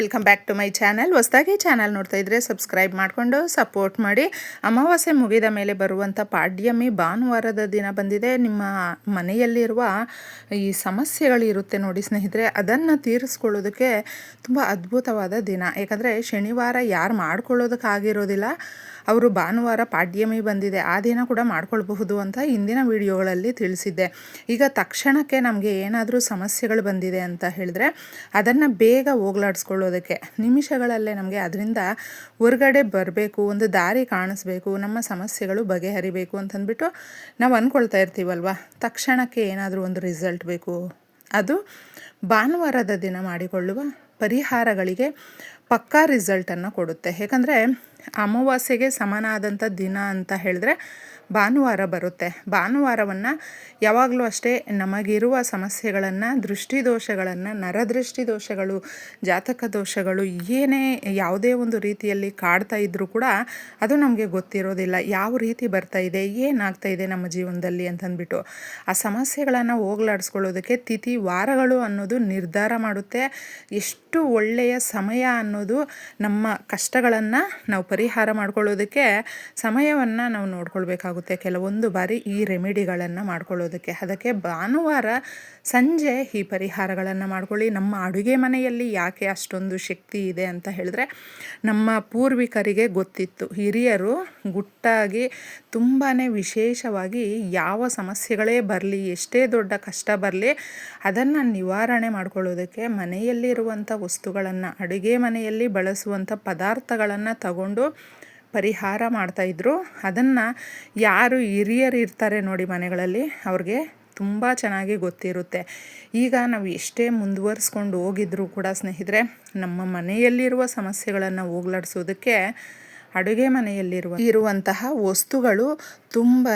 Welcome back to my channel ಹೊಸದಾಗಿ channel ನೋಡ್ತಾ ಇದ್ರೆ ಸಬ್ಸ್ಕ್ರೈಬ್ ಮಾಡಿಕೊಂಡು ಸಪೋರ್ಟ್ ಮಾಡಿ. ಅಮಾವಾಸ್ಯೆ ಮುಗಿದ ಮೇಲೆ ಬರುವಂಥ ಪಾಡ್ಯಮಿ ಭಾನುವಾರದ ದಿನ ಬಂದಿದೆ. ನಿಮ್ಮ ಮನೆಯಲ್ಲಿರುವ ಈ ಸಮಸ್ಯೆಗಳಿರುತ್ತೆ ನೋಡಿ ಸ್ನೇಹಿತರೆ. ಅದನ್ನು ತೀರಿಸ್ಕೊಳ್ಳೋದಕ್ಕೆ ತುಂಬ ಅದ್ಭುತವಾದ ದಿನ. ಯಾಕಂದರೆ ಶನಿವಾರ ಯಾರು ಮಾಡ್ಕೊಳ್ಳೋದಕ್ಕಾಗಿರೋದಿಲ್ಲ. ಅವರು ಭಾನುವಾರ ಪಾಡ್ಯಮಿ ಬಂದಿದೆ. ಆ ದಿನ ಕೂಡ ಮಾಡ್ಕೊಳ್ಬಹುದು ಅಂತ ಇಂದಿನ ವಿಡಿಯೋಗಳಲ್ಲಿ ತಿಳಿಸಿದ್ದೆ. ಈಗ ತಕ್ಷಣಕ್ಕೆ ನಮಗೆ ಏನಾದರೂ ಸಮಸ್ಯೆಗಳು ಬಂದಿದೆ ಅಂತ ಹೇಳಿದ್ರೆ ಅದನ್ನು ಬೇಗ ಹೋಗ್ಲಾಡಿಸ್ಕೊಳ್ಳೋದಕ್ಕೆ. ನಿಮಿಷಗಳಲ್ಲೇ ನಮಗೆ ಅದರಿಂದ ಹೊರಗಡೆ ಬರಬೇಕು, ಒಂದು ದಾರಿ ಕಾಣಿಸ್ಬೇಕು, ನಮ್ಮ ಸಮಸ್ಯೆಗಳು ಬಗೆಹರಿಬೇಕು ಅಂತಂದ್ಬಿಟ್ಟು ನಾವು ಅಂದ್ಕೊಳ್ತಾ ಇರ್ತೀವಲ್ವ? ತಕ್ಷಣಕ್ಕೆ ಏನಾದರೂ ಒಂದು ರಿಸಲ್ಟ್ ಬೇಕು. ಅದು ಭಾನುವಾರದ ದಿನ ಮಾಡಿಕೊಳ್ಳುವ ಪರಿಹಾರಗಳಿಗೆ ಪಕ್ಕಾ ರಿಸಲ್ಟನ್ನು ಕೊಡುತ್ತೆ. ಯಾಕಂದರೆ ಅಮಾವಾಸ್ಯೆಗೆ ಸಮನಾದಂಥ ದಿನ ಅಂತ ಹೇಳಿದ್ರೆ ಭಾನುವಾರ ಬರುತ್ತೆ. ಭಾನುವಾರವನ್ನು ಯಾವಾಗಲೂ ಅಷ್ಟೇ ನಮಗಿರುವ ಸಮಸ್ಯೆಗಳನ್ನು ದೃಷ್ಟಿ ದೋಷಗಳನ್ನು ನರದೃಷ್ಟಿ ದೋಷಗಳು ಜಾತಕ ದೋಷಗಳು, ಏನೇ ಯಾವುದೇ ಒಂದು ರೀತಿಯಲ್ಲಿ ಕಾಡ್ತಾ ಇದ್ದರೂ ಕೂಡ ಅದು ನಮಗೆ ಗೊತ್ತಿರೋದಿಲ್ಲ. ಯಾವ ರೀತಿ ಬರ್ತಾ ಇದೆ, ಏನಾಗ್ತಾ ಇದೆ ನಮ್ಮ ಜೀವನದಲ್ಲಿ ಅಂತಂದ್ಬಿಟ್ಟು. ಆ ಸಮಸ್ಯೆಗಳನ್ನು ಹೋಗ್ಲಾಡಿಸ್ಕೊಳ್ಳೋದಕ್ಕೆ ತಿಥಿ ವಾರಗಳು ಅನ್ನೋದು ನಿರ್ಧಾರ ಮಾಡುತ್ತೆ. ಎಷ್ಟು ಒಳ್ಳೆಯ ಸಮಯ ಅನ್ನೋದು ನಮ್ಮ ಕಷ್ಟಗಳನ್ನು ನಾವು ಪರಿಹಾರ ಮಾಡ್ಕೊಳ್ಳೋದಕ್ಕೆ ಸಮಯವನ್ನು ನಾವು ನೋಡ್ಕೊಳ್ಬೇಕಾಗುತ್ತೆ. ಕೆಲವೊಂದು ಬಾರಿ ಈ ರೆಮಿಡಿಗಳನ್ನು ಮಾಡ್ಕೊಳ್ಳೋದಕ್ಕೆ. ಅದಕ್ಕೆ ಭಾನುವಾರ ಸಂಜೆ ಈ ಪರಿಹಾರಗಳನ್ನು ಮಾಡ್ಕೊಳ್ಳಿ. ನಮ್ಮ ಅಡುಗೆ ಮನೆಯಲ್ಲಿ ಯಾಕೆ ಅಷ್ಟೊಂದು ಶಕ್ತಿ ಇದೆ ಅಂತ ಹೇಳಿದ್ರೆ, ನಮ್ಮ ಪೂರ್ವಿಕರಿಗೆ ಗೊತ್ತಿತ್ತು. ಹಿರಿಯರು ಗುಟ್ಟಾಗಿ ತುಂಬಾ ವಿಶೇಷವಾಗಿ ಯಾವ ಸಮಸ್ಯೆಗಳೇ ಬರಲಿ, ಎಷ್ಟೇ ದೊಡ್ಡ ಕಷ್ಟ ಬರಲಿ, ಅದನ್ನು ನಿವಾರಣೆ ಮಾಡ್ಕೊಳ್ಳೋದಕ್ಕೆ ಮನೆಯಲ್ಲಿರುವಂಥ ವಸ್ತುಗಳನ್ನು, ಅಡುಗೆ ಮನೆಯಲ್ಲಿ ಬಳಸುವಂಥ ಪದಾರ್ಥಗಳನ್ನು ತಗೊಂಡು ಪರಿಹಾರ ಮಾಡ್ತಾಯಿದ್ರು ಅದನ್ನು ಯಾರು ಹಿರಿಯರು ಇರ್ತಾರೆ ನೋಡಿ ಮನೆಗಳಲ್ಲಿ, ಅವ್ರಿಗೆ ತುಂಬ ಚೆನ್ನಾಗಿ ಗೊತ್ತಿರುತ್ತೆ. ಈಗ ನಾವು ಎಷ್ಟೇ ಮುಂದುವರಿಸ್ಕೊಂಡು ಹೋಗಿದ್ರೂ ಕೂಡ ಸ್ನೇಹಿತರೆ, ನಮ್ಮ ಮನೆಯಲ್ಲಿರುವ ಸಮಸ್ಯೆಗಳನ್ನು ಹೋಗ್ಲಾಡಿಸೋದಕ್ಕೆ ಅಡುಗೆ ಮನೆಯಲ್ಲಿರುವ ಇರುವಂತಹ ವಸ್ತುಗಳು ತುಂಬಾ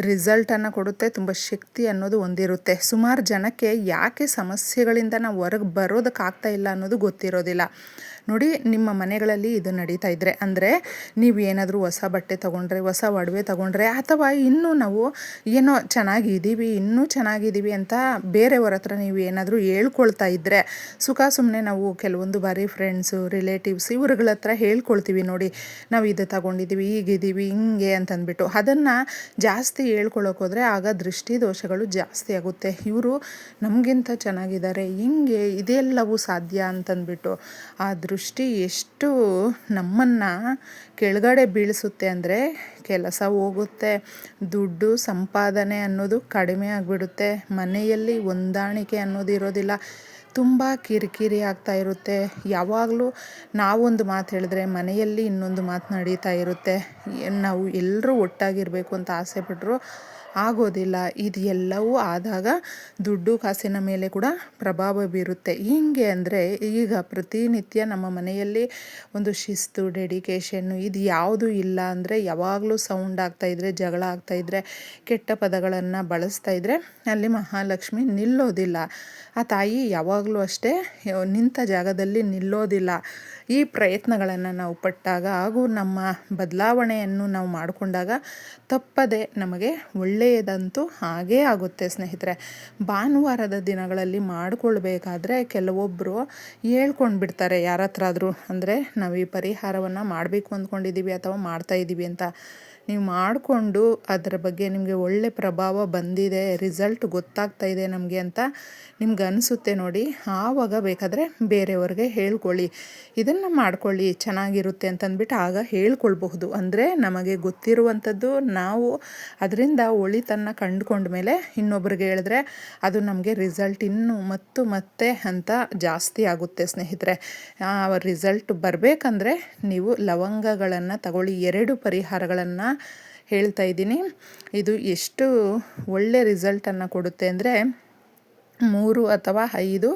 ರಿಸಲ್ಟನ್ನು ಕೊಡುತ್ತೆ, ತುಂಬ ಶಕ್ತಿ ಅನ್ನೋದು ಹೊಂದಿರುತ್ತೆ. ಸುಮಾರು ಜನಕ್ಕೆ ಯಾಕೆ ಸಮಸ್ಯೆಗಳಿಂದ ನಾವು ಹೊರಗೆ ಬರೋದಕ್ಕಾಗ್ತಾ ಇಲ್ಲ ಅನ್ನೋದು ಗೊತ್ತಿರೋದಿಲ್ಲ. ನೋಡಿ, ನಿಮ್ಮ ಮನೆಗಳಲ್ಲಿ ಇದು ನಡೀತಾ ಇದ್ದರೆ ಅಂದರೆ ನೀವು ಏನಾದರೂ ಹೊಸ ಬಟ್ಟೆ ತೊಗೊಂಡ್ರೆ, ಹೊಸ ಒಡವೆ ತೊಗೊಂಡ್ರೆ, ಅಥವಾ ಇನ್ನೂ ನಾವು ಏನೋ ಚೆನ್ನಾಗಿದ್ದೀವಿ ಇನ್ನೂ ಚೆನ್ನಾಗಿದ್ದೀವಿ ಅಂತ ಬೇರೆಯವ್ರ ಹತ್ರ ನೀವು ಏನಾದರೂ ಹೇಳ್ಕೊಳ್ತಾ ಇದ್ದರೆ ಸುಖ ಸುಮ್ಮನೆ ನಾವು ಕೆಲವೊಂದು ಬಾರಿ ಫ್ರೆಂಡ್ಸು ರಿಲೇಟಿವ್ಸ್ ಇವ್ರಗಳ ಹತ್ರ ಹೇಳ್ಕೊಳ್ತೀವಿ ನೋಡಿ, ನಾವು ಇದು ತಗೊಂಡಿದ್ದೀವಿ ಈಗಿದ್ದೀವಿ ಹಿಂಗೆ ಅಂತಂದ್ಬಿಟ್ಟು. ಅದನ್ನು ಜಾಸ್ತಿ ಹೇಳ್ಕೊಳಕ್ಕೆ ಹೋದರೆ ಆಗ ದೃಷ್ಟಿ ದೋಷಗಳು ಜಾಸ್ತಿ ಆಗುತ್ತೆ. ಇವರು ನಮಗಿಂತ ಚೆನ್ನಾಗಿದ್ದಾರೆ, ಹಿಂಗೆ ಇದೆಲ್ಲವೂ ಸಾಧ್ಯ ಅಂತಂದ್ಬಿಟ್ಟು ಆ ದೃಷ್ಟಿ ಎಷ್ಟು ನಮ್ಮನ್ನು ಕೆಳಗಡೆ ಬೀಳಿಸುತ್ತೆ ಅಂದರೆ ಕೆಲಸ ಹೋಗುತ್ತೆ, ದುಡ್ಡು ಸಂಪಾದನೆ ಅನ್ನೋದು ಕಡಿಮೆ ಆಗಿಬಿಡುತ್ತೆ, ಮನೆಯಲ್ಲಿ ಹೊಂದಾಣಿಕೆ ಅನ್ನೋದು ಇರೋದಿಲ್ಲ, ತುಂಬ ಕಿರಿಕಿರಿ ಆಗ್ತಾ ಇರುತ್ತೆ. ಯಾವಾಗಲೂ ನಾವೊಂದು ಮಾತು ಹೇಳಿದ್ರೆ ಮನೆಯಲ್ಲಿ ಇನ್ನೊಂದು ಮಾತು ನಡೀತಾ ಇರುತ್ತೆ. ನಾವು ಎಲ್ಲರೂ ಒಟ್ಟಾಗಿರಬೇಕು ಅಂತ ಆಸೆ ಪಟ್ಟರು ಆಗೋದಿಲ್ಲ. ಇದು ಎಲ್ಲವೂ ಆದಾಗ ದುಡ್ಡು ಕಾಸಿನ ಮೇಲೆ ಕೂಡ ಪ್ರಭಾವ ಬೀರುತ್ತೆ. ಹೀಗೆ ಅಂದರೆ ಈಗ ಪ್ರತಿನಿತ್ಯ ನಮ್ಮ ಮನೆಯಲ್ಲಿ ಒಂದು ಶಿಸ್ತು ಡೆಡಿಕೇಶನ್ನು ಇದು ಯಾವುದು ಇಲ್ಲ ಅಂದರೆ ಯಾವಾಗಲೂ ಸೌಂಡ್ ಆಗ್ತಾಯಿದ್ರೆ ಜಗಳ ಆಗ್ತಾಯಿದ್ರೆ ಕೆಟ್ಟ ಪದಗಳನ್ನು ಬಳಸ್ತಾ ಇದ್ದರೆ ಅಲ್ಲಿ ಮಹಾಲಕ್ಷ್ಮಿ ನಿಲ್ಲೋದಿಲ್ಲ. ಆ ತಾಯಿ ಯಾವಾಗಲೂ ಅಷ್ಟೇ ನಿಂತ ಜಾಗದಲ್ಲಿ ನಿಲ್ಲೋದಿಲ್ಲ. ಈ ಪ್ರಯತ್ನಗಳನ್ನು ನಾವು ಪಟ್ಟಾಗ ಹಾಗೂ ನಮ್ಮ ಬದಲಾವಣೆಯನ್ನು ನಾವು ಮಾಡಿಕೊಂಡಾಗ ತಪ್ಪದೆ ನಮಗೆ ಒಳ್ಳೆಯದಂತೂ ಹಾಗೇ ಆಗುತ್ತೆ ಸ್ನೇಹಿತರೆ. ಭಾನುವಾರದ ದಿನಗಳಲ್ಲಿ ಮಾಡಿಕೊಳ್ಬೇಕಾದ್ರೆ ಕೆಲವೊಬ್ಬರು ಹೇಳ್ಕೊಂಡು ಬಿಡ್ತಾರೆ ಯಾರ ಹತ್ರ ಅಂದರೆ ನಾವು ಈ ಪರಿಹಾರವನ್ನು ಮಾಡಬೇಕು ಅಂದ್ಕೊಂಡಿದ್ದೀವಿ ಅಥವಾ ಮಾಡ್ತಾಯಿದ್ದೀವಿ ಅಂತ. ನೀವು ಮಾಡಿಕೊಂಡು ಅದರ ಬಗ್ಗೆ ನಿಮಗೆ ಒಳ್ಳೆ ಪ್ರಭಾವ ಬಂದಿದೆ ರಿಸಲ್ಟ್ ಗೊತ್ತಾಗ್ತಾ ಇದೆ ನಮಗೆ ಅಂತ ನಿಮ್ಗೆ ಅನಿಸುತ್ತೆ ನೋಡಿ. ಆವಾಗ ಬೇಕಾದರೆ ಬೇರೆಯವ್ರಿಗೆ ಹೇಳ್ಕೊಳ್ಳಿ. ಇದನ್ನು ಮಾಡ್ಕೊಳ್ಳಿ, ಚೆನ್ನಾಗಿರುತ್ತೆ ಅಂತಂದ್ಬಿಟ್ಟು ಆಗ ಹೇಳ್ಕೊಳ್ಬಹುದು. ಅಂದರೆ ನಮಗೆ ಗೊತ್ತಿರುವಂಥದ್ದು ನಾವು ಅದರಿಂದ ಒಳಿತನ್ನು ಕಂಡುಕೊಂಡ ಮೇಲೆ ಇನ್ನೊಬ್ರಿಗೆ ಹೇಳಿದ್ರೆ ಅದು ನಮಗೆ ರಿಸಲ್ಟ್ ಇನ್ನೂ ಮತ್ತು ಮತ್ತೆ ಅಂತ ಜಾಸ್ತಿ ಆಗುತ್ತೆ ಸ್ನೇಹಿತರೆ. ರಿಸಲ್ಟ್ ಬರಬೇಕಂದ್ರೆ ನೀವು ಲವಂಗಗಳನ್ನು ತಗೊಳ್ಳಿ. ಎರಡು ಪರಿಹಾರಗಳನ್ನು ಹೇಳ್ತಾ ಇದ್ದೀನಿ. ಇದು ಎಷ್ಟು ಒಳ್ಳೆ ರಿಸಲ್ಟನ್ನು ಕೊಡುತ್ತೆ ಅಂದರೆ ಮೂರು ಅಥವಾ ಐದು,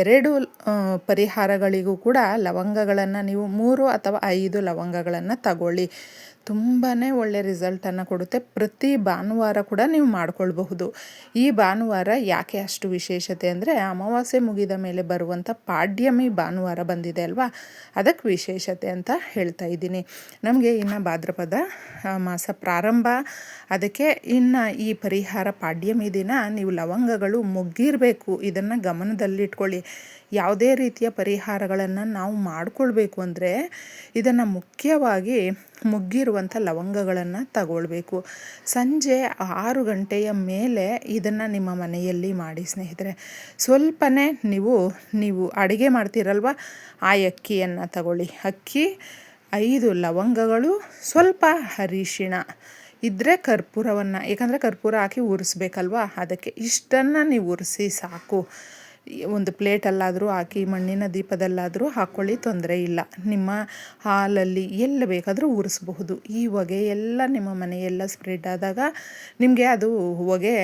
ಎರಡು ಪರಿಹಾರಗಳಿಗೂ ಕೂಡ ಲವಂಗಗಳನ್ನು ನೀವು ಮೂರು ಅಥವಾ ಐದು ಲವಂಗಗಳನ್ನು ತಗೊಳ್ಳಿ. ತುಂಬಾ ಒಳ್ಳೆ ರಿಸಲ್ಟನ್ನು ಕೊಡುತ್ತೆ. ಪ್ರತಿ ಭಾನುವಾರ ಕೂಡ ನೀವು ಮಾಡ್ಕೊಳ್ಬಹುದು. ಈ ಭಾನುವಾರ ಯಾಕೆ ಅಷ್ಟು ವಿಶೇಷತೆ ಅಂದರೆ ಅಮಾವಾಸ್ಯೆ ಮುಗಿದ ಮೇಲೆ ಬರುವಂಥ ಪಾಡ್ಯಮಿ ಭಾನುವಾರ ಬಂದಿದೆ ಅಲ್ವಾ? ಅದಕ್ಕೆ ವಿಶೇಷತೆ ಅಂತ ಹೇಳ್ತಾ ಇದ್ದೀನಿ. ನಮಗೆ ಇನ್ನು ಭಾದ್ರಪದ ಮಾಸ ಪ್ರಾರಂಭ. ಅದಕ್ಕೆ ಇನ್ನು ಈ ಪರಿಹಾರ ಪಾಡ್ಯಮಿ ದಿನ ನೀವು ಲವಂಗಗಳು ಮುಗ್ಗಿರಬೇಕು ಇದನ್ನು ಗಮನದಲ್ಲಿಟ್ಕೊಳ್ಳಿ. ಯಾವುದೇ ರೀತಿಯ ಪರಿಹಾರಗಳನ್ನು ನಾವು ಮಾಡಿಕೊಳ್ಬೇಕು ಅಂದರೆ ಇದನ್ನು ಮುಖ್ಯವಾಗಿ ಮುಗ್ಗಿರುವಂಥ ಲವಂಗಗಳನ್ನು ತಗೊಳ್ಬೇಕು. ಸಂಜೆ ಆರು ಗಂಟೆಯ ಮೇಲೆ ಇದನ್ನು ನಿಮ್ಮ ಮನೆಯಲ್ಲಿ ಮಾಡಿ ಸ್ನೇಹಿತರೆ. ಸ್ವಲ್ಪನೇ ನೀವು ನೀವು ಅಡುಗೆ ಮಾಡ್ತೀರಲ್ವ? ಆ ಅಕ್ಕಿಯನ್ನು ತಗೊಳ್ಳಿ. ಅಕ್ಕಿ, ಐದು ಲವಂಗಗಳು, ಸ್ವಲ್ಪ ಅರಿಶಿಣ. ಇದ್ದರೆ ಕರ್ಪೂರವನ್ನು ಏಕೆಂದರೆ ಕರ್ಪೂರ ಹಾಕಿ ಉರಿಸ್ಬೇಕಲ್ವ? ಅದಕ್ಕೆ ಇಷ್ಟನ್ನು ನೀವು ಉರಿಸಿ ಸಾಕು. ಒಂದು ಪ್ಲೇಟಲ್ಲಾದರೂ ಹಾಕಿ, ಮಣ್ಣಿನ ದೀಪದಲ್ಲಾದರೂ ಹಾಕ್ಕೊಳ್ಳಿ ತೊಂದರೆ ಇಲ್ಲ. ನಿಮ್ಮ ಹಾಲಲ್ಲಿ ಎಲ್ಲಿ ಬೇಕಾದರೂ ಉರಿಸ್ಬಹುದು. ಈ ಹೊಗೆ ಎಲ್ಲ ನಿಮ್ಮ ಮನೆಯೆಲ್ಲ ಸ್ಪ್ರೆಡ್ ಆದಾಗ ನಿಮಗೆ ಅದು ಹೊಗೆ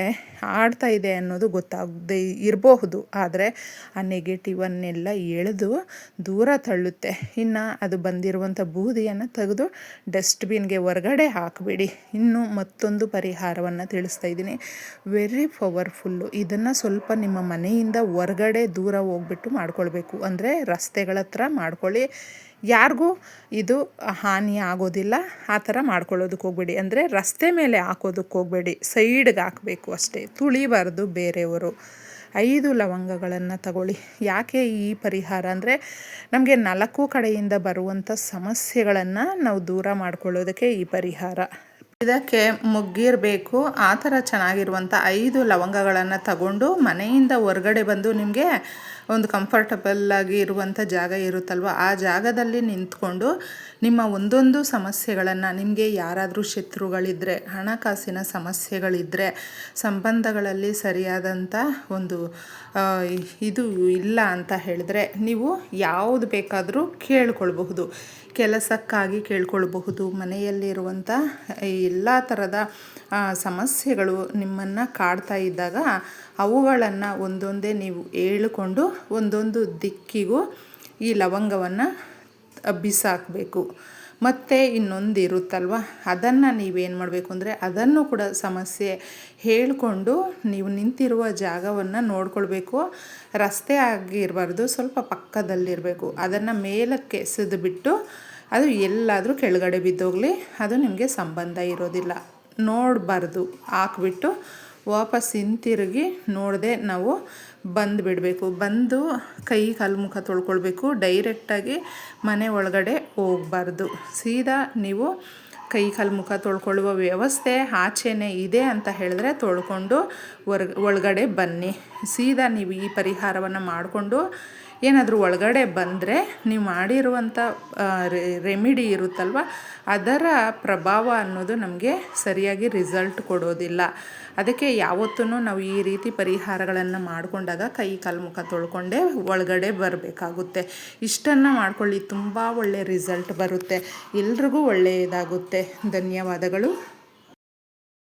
ಆಡ್ತಾ ಇದೆ ಅನ್ನೋದು ಗೊತ್ತಾಗದೆ ಇರಬಹುದು. ಆದರೆ ಆ ನೆಗೆಟಿವನ್ನೆಲ್ಲ ಎಳೆದು ದೂರ ತಳ್ಳುತ್ತೆ. ಇನ್ನು ಅದು ಬಂದಿರುವಂಥ ಬೂದಿಯನ್ನು ತೆಗೆದು ಡಸ್ಟ್ಬಿನ್ಗೆ ಹೊರಗಡೆ ಹಾಕಿಬಿಡಿ. ಇನ್ನು ಮತ್ತೊಂದು ಪರಿಹಾರವನ್ನು ತಿಳಿಸ್ತಾ ಇದ್ದೀನಿ. ವೆರಿ ಪವರ್ಫುಲ್ಲು ಇದನ್ನು ಸ್ವಲ್ಪ ನಿಮ್ಮ ಮನೆಯಿಂದ ಹೊರ ಹೊರಗಡೆ ದೂರ ಹೋಗ್ಬಿಟ್ಟು ಮಾಡ್ಕೊಳ್ಬೇಕು. ಅಂದರೆ ರಸ್ತೆಗಳ ಹತ್ರ ಮಾಡ್ಕೊಳ್ಳಿ. ಯಾರಿಗೂ ಇದು ಹಾನಿ ಆಗೋದಿಲ್ಲ. ಆ ಥರ ಮಾಡ್ಕೊಳ್ಳೋದಕ್ಕೆ ಹೋಗ್ಬೇಡಿ. ಅಂದರೆ ರಸ್ತೆ ಮೇಲೆ ಹಾಕೋದಕ್ಕೆ ಹೋಗಬೇಡಿ. ಸೈಡ್ಗೆ ಹಾಕಬೇಕು ಅಷ್ಟೇ. ತುಳಿಬಾರ್ದು ಬೇರೆಯವರು. ಐದು ಲವಂಗಗಳನ್ನು ತಗೊಳ್ಳಿ. ಯಾಕೆ ಈ ಪರಿಹಾರ? ಅಂದರೆ ನಮಗೆ ನಾಲ್ಕು ಕಡೆಯಿಂದ ಬರುವಂಥ ಸಮಸ್ಯೆಗಳನ್ನು ನಾವು ದೂರ ಮಾಡ್ಕೊಳ್ಳೋದಕ್ಕೆ ಈ ಪರಿಹಾರ. ಇದಕ್ಕೆ ಮುಗ್ಗಿರಬೇಕು. ಆ ಥರ ಚೆನ್ನಾಗಿರುವಂಥ ಐದು ಲವಂಗಗಳನ್ನು ತಗೊಂಡು ಮನೆಯಿಂದ ಹೊರಗಡೆ ಬಂದು ನಿಮಗೆ ಒಂದು ಕಂಫರ್ಟಬಲ್ ಆಗಿ ಇರುವಂಥ ಜಾಗ ಇರುತ್ತಲ್ವ? ಆ ಜಾಗದಲ್ಲಿ ನಿಂತ್ಕೊಂಡು ನಿಮ್ಮ ಒಂದೊಂದು ಸಮಸ್ಯೆಗಳನ್ನು ನಿಮಗೆ ಯಾರಾದರೂ ಶತ್ರುಗಳಿದ್ದರೆ ಹಣಕಾಸಿನ ಸಮಸ್ಯೆಗಳಿದ್ದರೆ ಸಂಬಂಧಗಳಲ್ಲಿ ಸರಿಯಾದಂಥ ಒಂದು ಇದು ಇಲ್ಲ ಅಂತ ಹೇಳಿದ್ರೆ ನೀವು ಯಾವುದು ಬೇಕಾದರೂ ಕೇಳ್ಕೊಳ್ಬಹುದು. ಕೆಲಸಕ್ಕಾಗಿ ಕೇಳ್ಕೊಳ್ಬಹುದು. ಮನೆಯಲ್ಲಿರುವಂಥ ಎಲ್ಲ ಥರದ ಸಮಸ್ಯೆಗಳು ನಿಮ್ಮನ್ನು ಕಾಡ್ತಾ ಇದ್ದಾಗ ಅವುಗಳನ್ನು ಒಂದೊಂದೇ ನೀವು ಹೇಳಿಕೊಂಡು ಒಂದೊಂದು ದಿಕ್ಕಿಗೂ ಈ ಲವಂಗವನ್ನು ಬಿಸಾಕಬೇಕು ಮತ್ತು ಇನ್ನೊಂದು ಇರುತ್ತಲ್ವ ಅದನ್ನು ನೀವೇನು ಮಾಡಬೇಕು ಅಂದರೆ ಅದನ್ನು ಕೂಡ ಸಮಸ್ಯೆ ಹೇಳಿಕೊಂಡು ನೀವು ನಿಂತಿರುವ ಜಾಗವನ್ನು ನೋಡ್ಕೊಳ್ಬೇಕು. ರಸ್ತೆ ಆಗಿರಬಾರ್ದು, ಸ್ವಲ್ಪ ಪಕ್ಕದಲ್ಲಿರಬೇಕು. ಅದನ್ನು ಮೇಲಕ್ಕೆ ಬಿಟ್ಟು ಅದು ಎಲ್ಲಾದರೂ ಕೆಳಗಡೆ ಬಿದ್ದೋಗಲಿ, ಅದು ನಿಮಗೆ ಸಂಬಂಧ ಇರೋದಿಲ್ಲ. ನೋಡಬಾರ್ದು, ಹಾಕ್ಬಿಟ್ಟು ವಾಪಸ್ ಹಿಂತಿರುಗಿ ನೋಡದೆ ನಾವು ಬಂದು ಬಿಡಬೇಕು. ಬಂದು ಕೈ ಕಾಲು ಮುಖ ತೊಳ್ಕೊಳ್ಬೇಕು. ಡೈರೆಕ್ಟಾಗಿ ಮನೆ ಒಳಗಡೆ ಹೋಗಬಾರ್ದು. ಸೀದಾ ನೀವು ಕೈ ಕಾಲು ಮುಖ ತೊಳ್ಕೊಳ್ಳುವ ವ್ಯವಸ್ಥೆ ಆಚೆನೇ ಇದೆ ಅಂತ ಹೇಳಿದ್ರೆ ತೊಳ್ಕೊಂಡು ಹೊರ ಒಳಗಡೆ ಬನ್ನಿ. ಸೀದಾ ನೀವು ಈ ಪರಿಹಾರವನ್ನು ಮಾಡಿಕೊಂಡು ಏನಾದರೂ ಒಳಗಡೆ ಬಂದರೆ ನೀವು ಮಾಡಿರುವಂಥ ರೆಮಿಡಿ ಇರುತ್ತಲ್ವ? ಅದರ ಪ್ರಭಾವ ಅನ್ನೋದು ನಮಗೆ ಸರಿಯಾಗಿ ರಿಸಲ್ಟ್ ಕೊಡೋದಿಲ್ಲ. ಅದಕ್ಕೆ ಯಾವತ್ತೂ ನಾವು ಈ ರೀತಿ ಪರಿಹಾರಗಳನ್ನು ಮಾಡಿಕೊಂಡಾಗ ಕೈ ಕಾಲು ಮುಖ ತೊಳ್ಕೊಂಡೇ ಒಳಗಡೆ ಬರಬೇಕಾಗುತ್ತೆ. ಇಷ್ಟನ್ನು ಮಾಡ್ಕೊಳ್ಳಿ, ತುಂಬ ಒಳ್ಳೆಯ ರಿಸಲ್ಟ್ ಬರುತ್ತೆ. ಎಲ್ರಿಗೂ ಒಳ್ಳೆಯದಾಗುತ್ತೆ. ಧನ್ಯವಾದಗಳು.